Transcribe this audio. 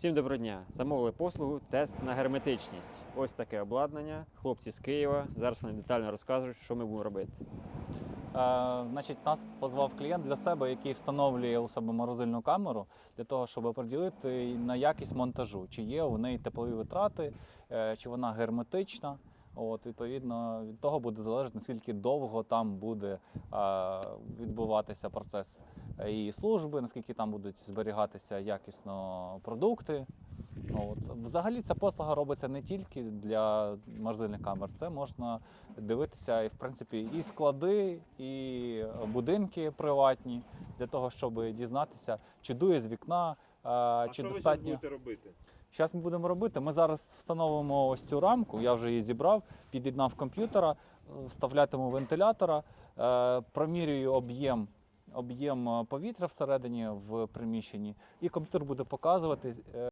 Всім доброго дня! Замовили послугу тест на герметичність. Ось таке обладнання. Хлопці з Києва. Зараз вони детально розкажуть, що ми будемо робити. Е, значить, нас позвав клієнт для себе, який встановлює у себе морозильну камеру для того, щоб приділити на якість монтажу, чи є у неї теплові витрати, е, чи вона герметична. От, відповідно, від того буде залежати, наскільки довго там буде е, відбуватися процес е, її служби, наскільки там будуть зберігатися якісно продукти. От. Взагалі ця послуга робиться не тільки для морозильних камер, це можна дивитися і в принципі і склади, і будинки приватні для того, щоб дізнатися, чи дує з вікна, а, А чи що ви зараз достатньо. будете робити? Зараз ми будемо робити. Ми зараз встановимо ось цю рамку. Я вже її зібрав, під'єднав комп'ютера, е, вставлятиму вентилятора, е, промірюю об'єм. Об'єм е, повітря всередині в приміщенні, і комп'ютер буде показувати, е,